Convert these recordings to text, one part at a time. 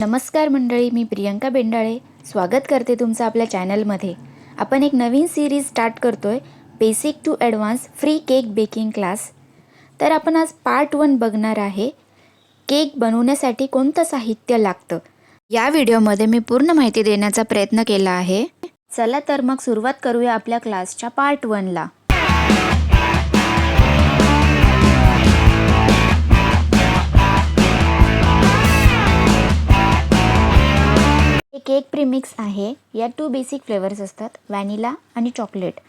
नमस्कार मंडळी मी प्रियंका बेंडाळे. स्वागत करते तुमचं आपल्या चॅनलमध्ये. आपण एक नवीन सिरीज स्टार्ट करतोय basic to advance free cake baking class तर आपण आज पार्ट वन बघणार आहे केक बनवण्यासाठी कोणतं साहित्य लागतं? या व्हिडिओमध्ये मी पूर्ण माहिती देण्याचा प्रयत्न केला आहे. चला तर मग सुरुवात करूया आपल्या क्लासच्या पार्ट वनला केक प्रीमिक्स आहे. यात टू बेसिक फ्लेवर्स असतात. व्हॅनिला आणि चॉकलेट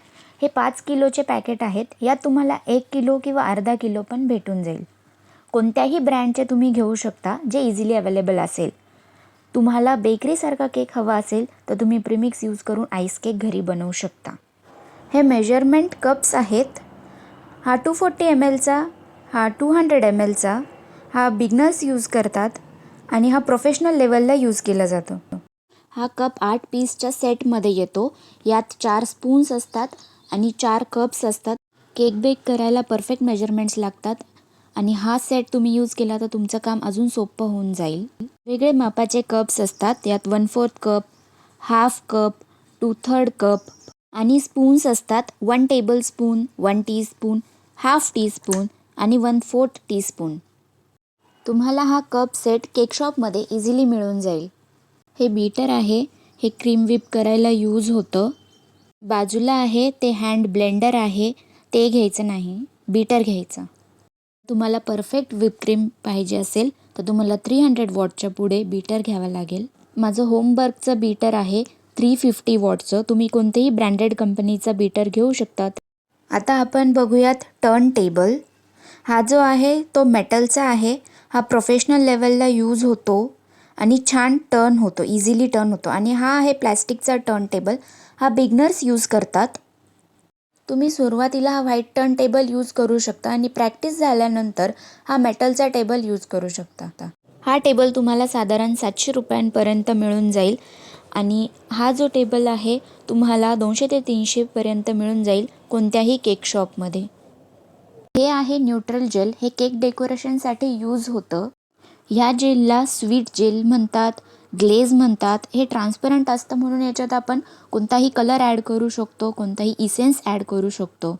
हे पाच किलोचे पॅकेट आहेत. यात तुम्हाला एक किलो किंवा अर्धा किलो पण भेटून जाईल. कोणत्याही ब्रँडचे तुम्ही घेऊ शकता जे इझिली अवेलेबल असेल. तुम्हाला बेकरीसारखा केक हवा असेल तर तुम्ही प्रीमिक्स यूज करून आईस केक घरी बनवू शकता. हे मेजरमेंट कप्स आहेत. हा टू फोर्टी एम एलचा हा टू हंड्रेड एम एलचा हा बिगनर्स यूज करतात आणि हा प्रोफेशनल लेवलला यूज केला जातो. हा कप आठ पीसच्या सेटमध्ये येतो. यात चार स्पून्स असतात आणि चार कप्स असतात. केक बेक करायला परफेक्ट मेजरमेंट्स लागतात. आणि हा सेट तुम्ही यूज केला तर तुमचं काम अजून सोपं होऊन जाईल. वेगळे मापाचे कप्स असतात. यात one fourth cup half cup two third cup आणि स्पून्स असतात. One tablespoon one teaspoon half teaspoon आणि वन फोर्थ टीस्पून. तुम्हाला हा कप सेट केक शॉपमध्ये इझिली मिळून जाईल. हे बीटर आहे. हे क्रीम विप करायला यूज होतं. बाजूला आहे ते हँड ब्लेंडर आहे. ते घ्यायचं नाही. बीटर घ्यायचं. तुम्हाला परफेक्ट व्हिप क्रीम पाहिजे असेल तर तुम्हाला थ्री हंड्रेड वॉटच्या पुढे बीटर घ्यावं लागेल. माझं होमबर्गचं बीटर आहे थ्री फिफ्टी वॉटचं तुम्ही कोणतेही ब्रँडेड कंपनीचा बीटर घेऊ शकतात. आता आपण बघूयात टर्न टेबल हा जो आहे तो मेटलचा आहे. हा प्रोफेशनल लेवलला यूज होतो. आणि छान टर्न होतो इझिली टर्न होतो. आणि हा आहे प्लॅस्टिकचा टर्न टेबल. हा बिगनर्स यूज करतात. तुम्ही सुरुवातीला हा व्हाईट टर्न टेबल यूज करू शकता आणि प्रॅक्टिस झाल्यानंतर हा मेटलचा टेबल यूज करू शकता हा टेबल तुम्हाला साधारण सातशे रुपयांपर्यंत मिळून जाईल आणि हा जो टेबल आहे तुम्हाला दोनशे ते तीनशेपर्यंत मिळून जाईल कोणत्याही केक शॉपमध्ये. हे आहे न्यूट्रल जेल. हे केक डेकोरेशनसाठी यूज होतं. ह्या जेलला स्वीट जेल म्हणतात ग्लेज म्हणतात हे ट्रान्सपरंट असतं म्हणून याच्यात आपण कोणताही कलर ॲड करू शकतो कोणताही इसेन्स ॲड करू शकतो.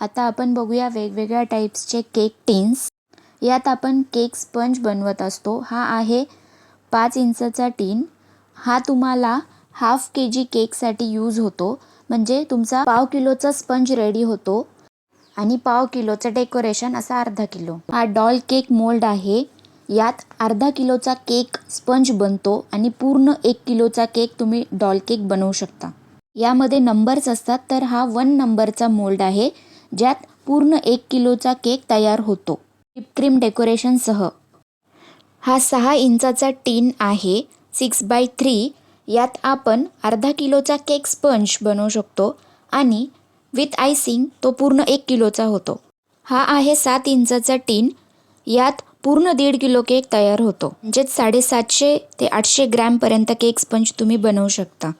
आता आपण बघूया वेगवेगळ्या टाईप्सचे केक टिन्स यात आपण केक स्पंज बनवत असतो. हा आहे पाच इंचाचा टीन हा तुम्हाला हाफ के जी केकसाठी यूज होतो. म्हणजे तुमचा पाव किलोचा स्पंज रेडी होतो. आणि पाव किलोचं डेकोरेशन असा अर्धा किलो. हा डॉल केक मोल्ड आहे. यात अर्धा किलोचा केक स्पंज बनतो आणि पूर्ण एक किलोचा केक तुम्ही डॉल केक बनवू शकता. यामध्ये नंबर्स असतात तर हा वन नंबरचा मोल्ड आहे ज्यात पूर्ण एक किलोचा केक तयार होतो. क्रीम डेकोरेशनसह हा सहा इंचाचा टीन आहे सिक्स बाय थ्री यात आपण अर्धा किलोचा केक स्पंज बनवू शकतो आणि विथ आयसिंग तो पूर्ण एक किलोचा होतो. हा आहे सात इंचाचा टीन यात पूर्ण दीड किलो केक तयार होतो. म्हणजेच साडेसातशे ते आठशे ग्रॅमपर्यंत केक स्पंज तुम्ही बनवू शकता.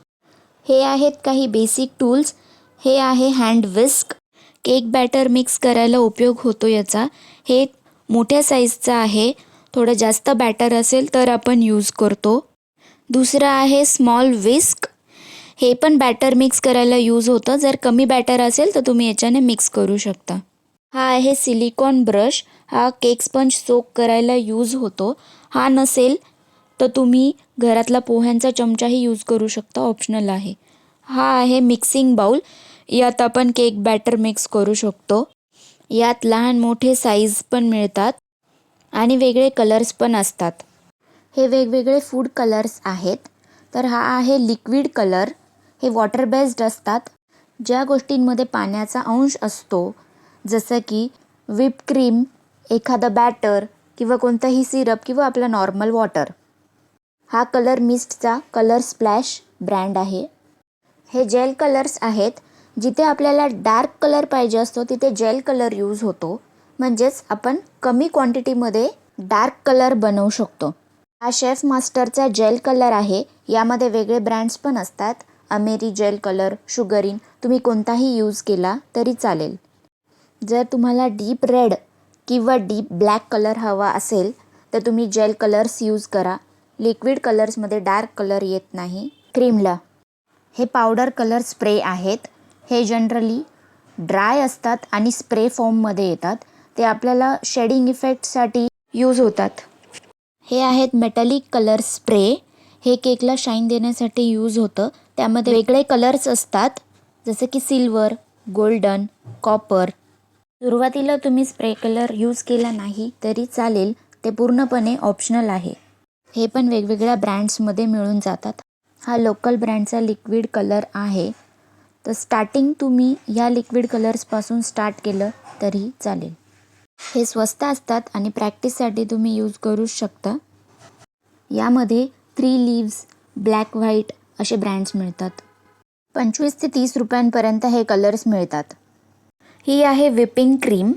हे आहेत काही बेसिक टूल्स. हे आहे hand whisk. Cake batter mix करायला उपयोग होतो याचा. हे मोठ्या साईजचं आहे. थोडं जास्त बॅटर असेल तर आपण यूज करतो. दुसरं आहे स्मॉल विस्क. हे पण बॅटर मिक्स करायला यूज होतं. जर कमी बॅटर असेल तर तुम्ही याच्याने मिक्स करू शकता. हा आहे सिलिकॉन ब्रश. हा केक स्पंज सोक करायला यूज होतो. हा नसेल तर तुम्ही घरातला पोह्यांचा चमचाही यूज करू शकता ऑप्शनल आहे. हा आहे मिक्सिंग बाऊल यात आपण केक बॅटर मिक्स करू शकतो. यात लहान मोठे साईज पण मिळतात आणि वेगळे कलर्स पण असतात. हे वेगवेगळे फूड कलर्स आहेत. तर हा आहे लिक्विड कलर हे वॉटर बेस्ड असतात. ज्या गोष्टींमध्ये पाण्याचा अंश असतो जसं की व्हिप क्रीम एखादं बॅटर किंवा कोणताही सिरप किंवा आपलं नॉर्मल वॉटर हा कलर मिस्टचा कलर स्प्लॅश ब्रँड आहे. हे जेल कलर्स आहेत जिथे आपल्याला डार्क कलर पाहिजे असतो तिथे जेल कलर यूज होतो. म्हणजेच आपण कमी क्वांटिटीमध्ये डार्क कलर बनवू शकतो. हा शेफ मास्टरचा जेल कलर आहे. यामध्ये वेगळे ब्रँड्स पण असतात. अमेरी जेल कलर शुगरिन तुम्ही कोणताही यूज केला तरी चालेल. जर तुम्हाला डीप रेड किंवा डीप ब्लॅक कलर हवा असेल तर तुम्ही जेल कलर्स यूज करा. लिक्विड कलर्समध्ये डार्क कलर येत नाही. क्रीमला. हे पावडर कलर स्प्रे आहेत. हे जनरली ड्राय असतात आणि स्प्रे फॉर्ममध्ये येतात. ते आपल्याला शेडिंग इफेक्टसाठी यूज होतात. हे आहेत मेटॅलिक कलर स्प्रे. हे केकला शाईन देण्यासाठी यूज होतं. त्यामध्ये वेगळे कलर्स असतात. जसं की सिल्वर गोल्डन कॉपर. सुरुवातीला तुम्ही स्प्रे कलर यूज केला नाही तरी चालेल ते पूर्णपणे ऑप्शनल आहे. हे पण वेगवेगळ्या ब्रँड्समध्ये मिळून जातात. हा लोकल ब्रँडचा लिक्विड कलर आहे. तर स्टार्टिंग तुम्ही ह्या लिक्विड कलर्सपासून स्टार्ट केलं तरी चालेल. हे स्वस्त असतात आणि प्रॅक्टिससाठी तुम्ही यूज करू शकता. यामध्ये थ्री लीव्स ब्लॅक व्हाईट असे ब्रँड्स मिळतात. पंचवीस ते तीस रुपयांपर्यंत हे कलर्स मिळतात. ही आहे व्हिपिंग क्रीम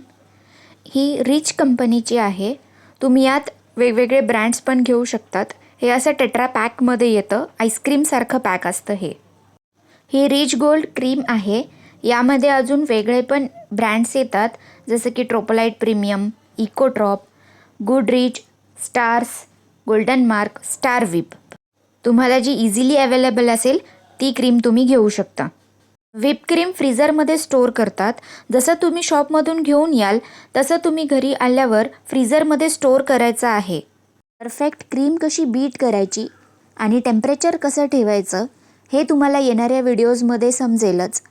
ही रिच कंपनीची आहे. तुम्ही यात वेगवेगळे ब्रँड्स पण घेऊ शकतात. हे असं टेट्रा पॅकमध्ये येतं. आईस्क्रीमसारखं पॅक असतं हे. ही रिच गोल्ड क्रीम आहे. यामध्ये अजून वेगळे पण ब्रँड्स येतात. जसं की Tropolite premium Ecotrop good rich stars golden mark star whip तुम्हाला जी इझिली अवेलेबल असेल ती क्रीम तुम्ही घेऊ शकता. व्हिप क्रीम फ्रीझरमध्ये स्टोअर करतात. जसं तुम्ही शॉपमधून घेऊन याल तसं तुम्ही घरी आल्यावर फ्रीझरमध्ये स्टोअर करायचं आहे. परफेक्ट क्रीम कशी बीट करायची आणि टेम्परेचर कसं ठेवायचं हे तुम्हाला येणाऱ्या व्हिडिओजमध्ये समजेलच.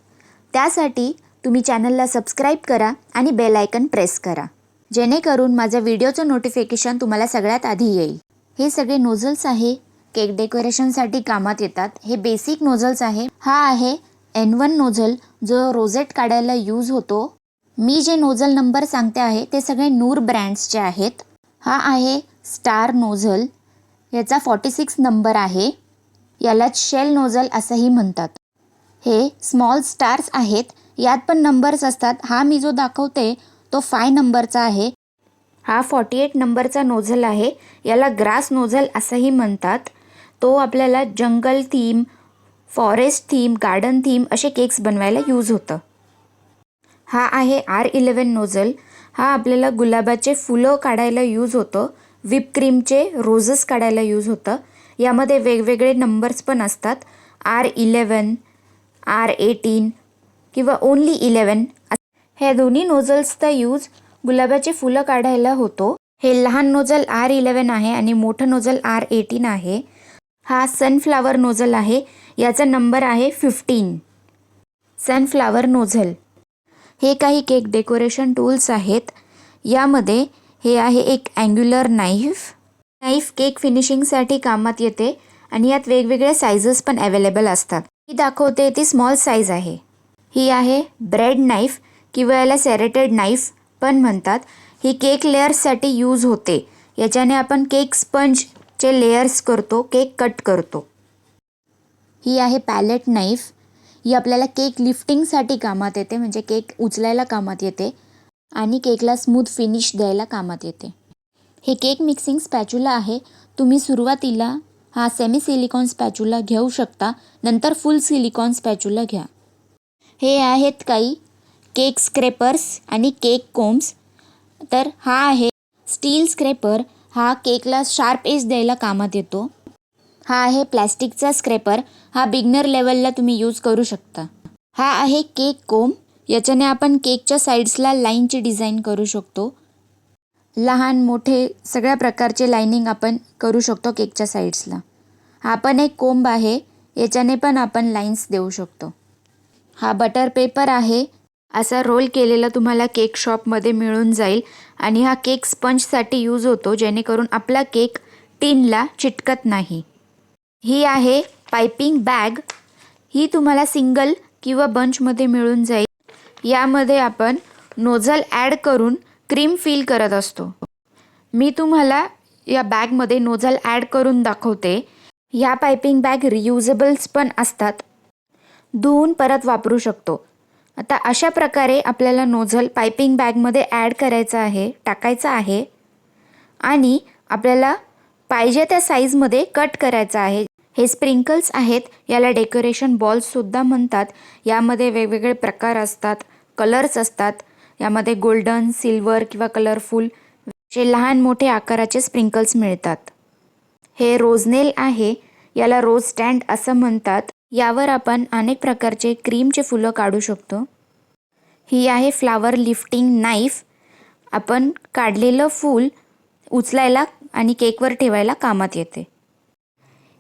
त्यासाठी तुम्ही चॅनलला सबस्क्राईब करा आणि बेल आयकन प्रेस करा. जेणेकरून माझ्या व्हिडिओचं नोटिफिकेशन तुम्हाला सगळ्यात आधी येईल. हे सगळे नोझल्स आहे. केक डेकोरेशनसाठी कामात येतात. हे बेसिक नोझल्स आहे. हा आहे एन वन नोझल जो रोजेट काढायला यूज होतो मी जे नोझल नंबर सांगते आहे ते सगळे नूर ब्रँड्सचे आहेत. हा आहे स्टार नोझल. याचा फॉर्टी सिक्स नंबर आहे. यालाच शेल नोझल असंही म्हणतात. हे स्मॉल स्टार्स आहेत. यात पण नंबर्स असतात. हा मी जो दाखवते तो फाय नंबरचा आहे. हा फॉर्टी एट नंबरचा नोझल आहे. याला ग्रास नोझल असंही म्हणतात. तो आपल्याला jungle theme forest theme garden theme असे केक्स बनवायला यूज होतं. हा आहे आर इलेवन नोझल. हा आपल्याला गुलाबाचे फुलं काढायला यूज होतं. व्हिप क्रीमचे रोजेस काढायला यूज होतं. यामध्ये वेगवेगळे नंबर्स पण असतात. आर इलेवन आर एटीन किंवा ओन्ली इलेवन ह्या दोन्ही नोझल्सचा यूज गुलाबाचे फुलं काढायला होतो. हे लहान नोझल आर इलेवन आहे आणि मोठं नोझल आर एटीन आहे. हा सनफ्लावर नोझल आहे. याचा नंबर आहे फिफ्टीन. Sunflower nozzle. हे काही केक डेकोरेशन टूल्स आहेत. यामध्ये हे आहे एक अँग्युलर नाईफ. नाईफ केक फिनिशिंगसाठी कामात येते आणि यात वेगवेगळ्या सायझेस पण अवेलेबल असतात. ही दाखवते ती स्मॉल साईज आहे. ही आहे ब्रेड नाईफ किंवा याला सेरेटेड नाईफ पण म्हणतात. ही केक लेअर्ससाठी यूज होते. याच्याने आपण केक स्पंज चे लेयर्स करतो केक कट करतो. ही आहे पॅलेट नाईफ ही आपल्याला केक लिफ्टिंगसाठी कामात येते म्हणजे केक उचलायला कामात येते आणि केकला स्मूथ फिनिश द्यायला कामात येते. हे केक मिक्सिंग स्पॅच्युला आहे. तुम्ही सुरुवातीला हा सेमी सिलिकॉन स्पॅच्युला घेऊ शकता नंतर फुल सिलिकॉन स्पॅच्युला घ्या. हे आहेत काही केक स्क्रेपर्स आणि केक कोम्स तर हा आहे स्टील स्क्रेपर हा केकला शार्प एज द्यायला कामात येतो. हा आहे प्लॅस्टिकचा स्क्रेपर. हा बिगनर लेवलला तुम्ही यूज करू शकता. हा आहे केक कोम. याच्याने आपण केकच्या साईड्सला लाईनची डिझाईन करू शकतो. लहान मोठे सगळ्या प्रकारचे लाईनिंग आपण करू शकतो केकच्या साईड्सला. हा पण एक कोंब आहे. याच्याने पण आपण लाईन्स देऊ शकतो. हा बटर पेपर आहे. असा रोल केलेला तुम्हाला केक शॉपमध्ये मिळून जाईल. आणि हा केक स्पंजसाठी यूज होतो जेणेकरून आपला केक टिनला चिटकत नाही. ही आहे पायपिंग बॅग. ही तुम्हाला सिंगल किंवा बंचमध्ये मिळून जाईल. यामध्ये आपण नोझल ॲड करून क्रीम फिल करत असतो. मी तुम्हाला या बॅगमध्ये नोझल ॲड करून दाखवते. ह्या पायपिंग बॅग रियुजेबल्स पण असतात. धुवून परत वापरू शकतो. आता अशा प्रकारे आपल्याला नोझल पायपिंग बॅगमध्ये ॲड करायचं आहे टाकायचं आहे आणि आपल्याला पाहिजे त्या साईजमध्ये कट करायचं आहे. हे स्प्रिंकल्स आहेत याला डेकोरेशन बॉल्ससुद्धा म्हणतात. यामध्ये वेगवेगळे प्रकार असतात कलर्स असतात. यामध्ये गोल्डन सिल्वर किंवा कलरफुल असे लहान मोठे आकाराचे स्प्रिंकल्स मिळतात. हे रोजनेल आहे याला रोज स्टँड असं म्हणतात. यावर आपण अनेक प्रकारचे क्रीमचे फुलं काढू शकतो. ही आहे फ्लावर लिफ्टिंग नाईफ. आपण काढलेलं फूल उचलायला आणि केकवर ठेवायला कामात येते.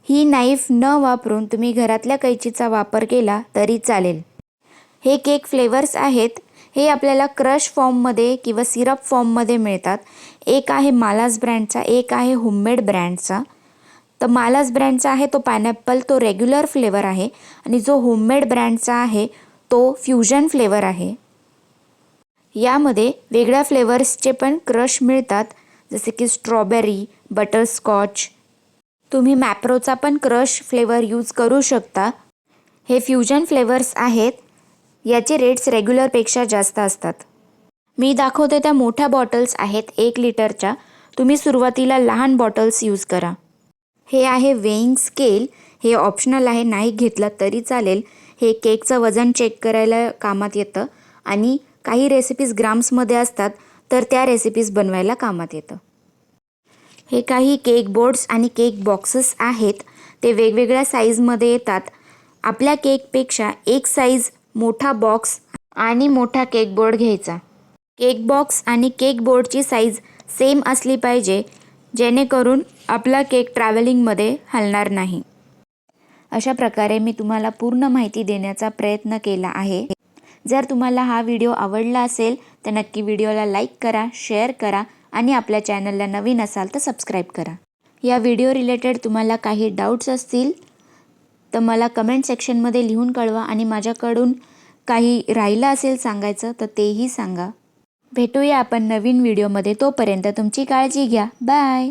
ही नाईफ न वापरून तुम्ही घरातल्या कैचीचा वापर केला तरी चालेल. हे केक फ्लेवर्स आहेत. हे आपल्याला क्रश फॉर्ममध्ये किंवा सिरप फॉर्ममध्ये मिळतात. एक आहे मालास ब्रँडचा एक आहे होममेड ब्रँडचा. तर मालास ब्रँडचा आहे तो पायनॅपल तो रेग्युलर फ्लेवर आहे आणि जो होममेड ब्रँडचा आहे तो फ्युजन फ्लेवर आहे. यामध्ये वेगळ्या फ्लेवर्सचे पण क्रश मिळतात जसे की स्ट्रॉबेरी बटरस्कॉच. तुम्ही मॅप्रोचा पण क्रश फ्लेवर यूज करू शकता. हे फ्युजन फ्लेवर्स आहेत याचे रेट्स रेग्युलरपेक्षा जास्त असतात. मी दाखवते त्या मोठ्या बॉटल्स आहेत एक लिटरच्या. तुम्ही सुरुवातीला लहान बॉटल्स यूज करा. हे आहे वेईंग स्केल हे ऑप्शनल आहे नाही घेतलं तरी चालेल. हे केकचं वजन चेक करायला कामात येतं. आणि काही रेसिपीज ग्राम्समध्ये असतात तर त्या रेसिपीज बनवायला कामात येतं. हे काही केक बोर्ड्स आणि केक बॉक्सेस आहेत. ते वेगवेगळ्या साईजमध्ये येतात. आपल्या केकपेक्षा एक साईज मोठा बॉक्स आणि मोठा केक बोर्ड घ्यायचा. केक बॉक्स आणि केक बोर्डची साईज सेम असली पाहिजे. जेणेकरून आपला केक ट्रॅव्हलिंगमध्ये हलणार नाही. अशा प्रकारे मी तुम्हाला पूर्ण माहिती देण्याचा प्रयत्न केला आहे. जर तुम्हाला हा व्हिडिओ आवडला असेल तर नक्की व्हिडिओला लाईक करा शेअर करा आणि आपल्या चॅनलला नवीन असाल तर सबस्क्राईब करा. या व्हिडिओ रिलेटेड तुम्हाला काही डाऊट्स असतील तर मला कमेंट सेक्शनमध्ये लिहून कळवा आणि माझ्याकडून काही राहिलं असेल सांगायचं तर तेही सांगा. भेटूया आपण नवीन व्हिडिओमध्ये तोपर्यंत तुमची काळजी घ्या. बाय.